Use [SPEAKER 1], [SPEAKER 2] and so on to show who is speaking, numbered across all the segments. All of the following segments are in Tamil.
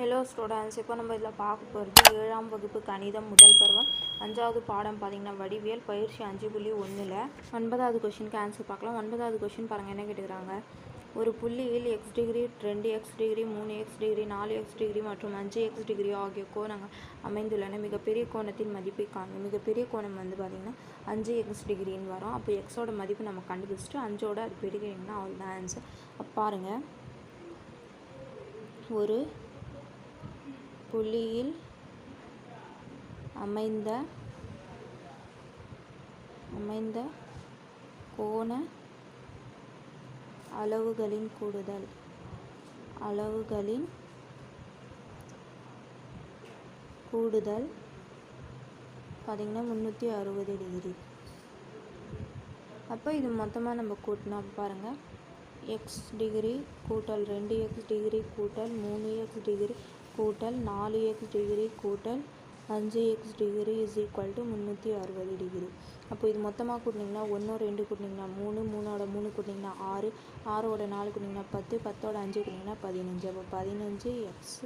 [SPEAKER 1] ஹலோ ஸ்டூடெண்ட்ஸ் இப்போ நம்ம இதில் பார்க்க போகிறது ஏழாம் வகுப்பு கணிதம் முதல் பருவம். அஞ்சாவது பாடம் பார்த்தீங்கன்னா வடிவியல் பயிற்சி அஞ்சு புள்ளி ஒன்றில் ஒன்பதாவது கொஷினுக்கு ஆன்சர் பார்க்கலாம். ஒன்பதாவது கொஷின் பாருங்கள் என்ன கேட்டுக்கிறாங்க? ஒரு புள்ளியில் எக்ஸ் டிகிரி ரெண்டு எக்ஸ் டிகிரி மூணு எக்ஸ் டிகிரி நாலு எக்ஸ் டிகிரி மற்றும் அஞ்சு எக்ஸ் டிகிரி ஆகிய கோணங்கள் அமைந்துள்ளன. மிகப்பெரிய கோணத்தின் மதிப்பை காணும் மிகப்பெரிய கோணம் வந்து பார்த்திங்கன்னா அஞ்சு எக்ஸ் டிகிரின்னு வரும். அப்போ எக்ஸோட மதிப்பு நம்ம கண்டுபிடிச்சிட்டு அஞ்சோட அது பெருகிறீங்கன்னா அவ்வளோதான் ஆன்சர் அப்போ பாருங்கள் ஒரு புள்ளியில் அமைந்த அமைந்த கோண அளவுகளின் கூடுதல். அளவுகளின் கூடுதல் பார்த்திங்கன்னா முந்நூற்றி அறுபது டிகிரி. அப்போ இது மொத்தமாக நம்ம கூட்டினா பாருங்கள் எக்ஸ் டிகிரி கூட்டல் ரெண்டு எக்ஸ் டிகிரி கூட்டல் மூணு எக்ஸ் டிகிரி கூட்டல் நாலு எக்ஸ் டிகிரி கூட்டல் அஞ்சு X degree is equal to முந்நூற்றி அறுபது டிகிரி. அப்போ இது மொத்தமாக கூட்டினீங்கன்னா ஒன்று ரெண்டு கூட்டினீங்கன்னா மூணு மூணோட மூணு கூட்டினீங்கன்னா ஆறு ஆறோட நாலு கூட்டினீங்கன்னா பத்து பத்தோட அஞ்சு கூட்டினீங்கன்னா பதினஞ்சு. அப்போ பதினஞ்சு X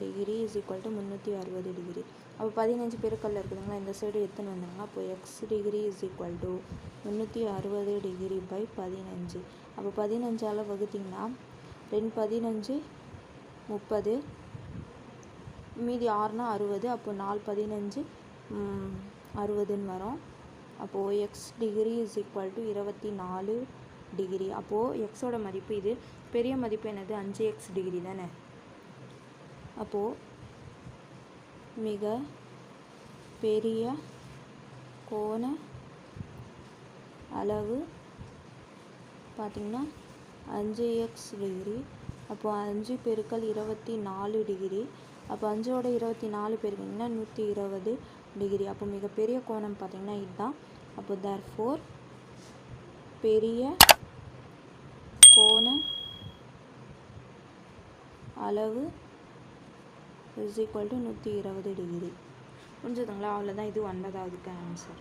[SPEAKER 1] degree is equal to முந்நூற்றி அறுபது டிகிரி. அப்போ பதினஞ்சு பேருக்கல்ல இருக்குதுங்களா இந்த சைடு எடுத்துன்னு வந்தாங்கன்னா அப்போ X degree is equal to முந்நூற்றி அறுபது டிகிரி பை பதினஞ்சு. அப்போ பதினஞ்சால் வகுத்திங்கன்னா ரெண்டு பதினஞ்சு முப்பது மீதி ஆறுனா அறுபது அப்போ நாலு பதினஞ்சு அறுபதுன்னு வரும். அப்போது X degree is equal to இருபத்தி நாலு டிகிரி அப்போது எக்ஸோட மதிப்பு இது. பெரிய மதிப்பு என்னது? அஞ்சு எக்ஸ் டிகிரி தானே? அப்போது மிக பெரிய கோண அளவு பார்த்திங்கன்னா அஞ்சு எக்ஸ் டிகிரி அப்போது அஞ்சு பெருக்கல் இருபத்தி நாலு டிகிரி அப்போ அஞ்சோட இருபத்தி நாலு பெருக்கிங்கன்னா நூற்றி இருபது டிகிரி அப்போ மிகப்பெரிய கோணம் பார்த்திங்கன்னா இதுதான். அப்போ தேர் ஃபோர் பெரிய கோண அளவு இஸ் ஈக்குவல் டு நூற்றி இருபது டிகிரி புரிஞ்சுதுங்களா? அவ்வளோதான் இது ஒன்பதாவதுக்கு ஆன்சர்